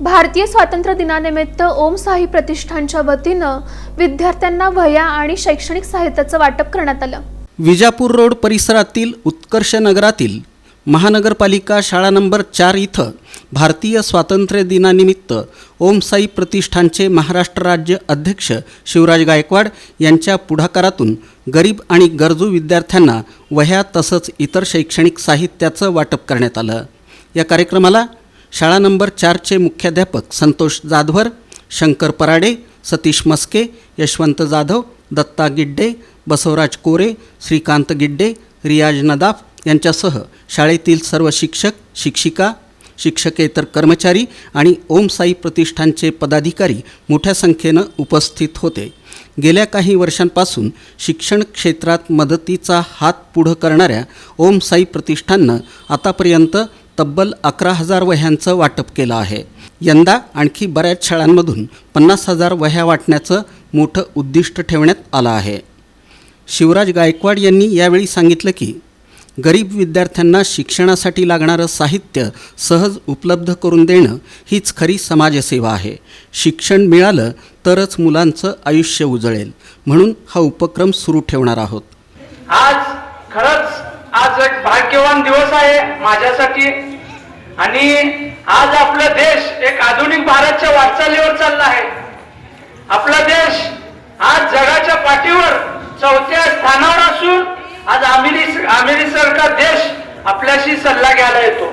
भारतीय स्वातंत्र्य दिनानिमित्त ओम साई प्रतिष्ठानच्या वतीनं विद्यार्थ्यांना वह्या आणि शैक्षणिक साहित्याचं वाटप करण्यात आलं. विजापूर रोड परिसरातील उत्कर्ष नगरातील महानगरपालिका शाळा नंबर चार इथं भारतीय स्वातंत्र्य दिनानिमित्त ओम साई प्रतिष्ठानचे महाराष्ट्र राज्य अध्यक्ष शिवराज गायकवाड यांच्या पुढाकारातून गरीब आणि गरजू विद्यार्थ्यांना वह्या तसंच इतर शैक्षणिक साहित्याचं वाटप करण्यात आलं. या कार्यक्रमाला शाळा नंबर चारचे मुख्याध्यापक संतोष जाधवर शंकर पराडे सतीश मस्के यशवंत जाधव दत्ता गिड्डे बसवराज कोरे श्रीकांत गिड्डे रियाज नदाफ यांच्यासह शाळेतील सर्व शिक्षक शिक्षिका शिक्षकेतर कर्मचारी आणि ओम साई प्रतिष्ठानचे पदाधिकारी मोठ्या संख्येनं उपस्थित होते. गेल्या काही वर्षांपासून शिक्षण क्षेत्रात मदतीचा हात पुढं करणाऱ्या ओम साई प्रतिष्ठाननं आतापर्यंत तब्बल अकरा हजार वह्यांचं वाटप केलं आहे. यंदा आणखी बऱ्याच शाळांमधून पन्नास हजार वह्या वाटण्याचं मोठं उद्दिष्ट ठेवण्यात आलं आहे. शिवराज गायकवाड यांनी यावेळी सांगितलं की गरीब विद्यार्थ्यांना शिक्षणासाठी लागणारं साहित्य सहज उपलब्ध करून देणं हीच खरी समाजसेवा आहे. शिक्षण मिळालं तरच मुलांचं आयुष्य उजळेल. म्हणून हा उपक्रम सुरू ठेवणार आहोत. आज खरंच आज एक भाग्यवान दिवस आहे माझ्यासाठी. आणि आज आपला देश एक आधुनिक भारतच्या वाटचालीवर चालला आहे. आपला देश आज जगाच्या पाठीवर चौथ्या स्थानावर असून आज अमेरि अमेरिकेसारखा देश आपल्याशी सल्ला घ्यायला येतो.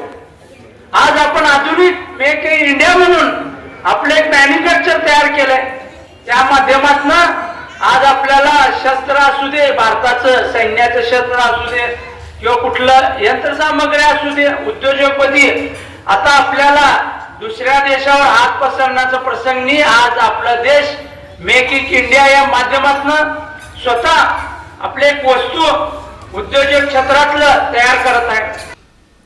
आज आपण आधुनिक मेक इन इंडिया म्हणून आपलं एक मॅन्युफॅक्चर तयार केलंय. त्या माध्यमातून आज आपल्याला शस्त्र असू दे भारताचं सैन्याचं शस्त्र असू दे किंवा कुठलं यंत्रसामग्री असू दे उद्योजकपती आता आपल्याला दुसऱ्या देशावर हात पसरण्याचा प्रसंगी आज आपला देश मेक इन इंडिया या माध्यमातून स्वतः आपले एक वस्तू उद्योजक क्षेत्रातलं तयार करत आहे.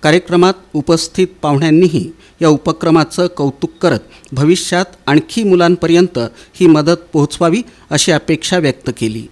कार्यक्रमात उपस्थित पाहुण्यांनीही या उपक्रमाचं कौतुक करत भविष्यात आणखी मुलांपर्यंत ही मदत पोहोचवावी अशी अपेक्षा व्यक्त केली.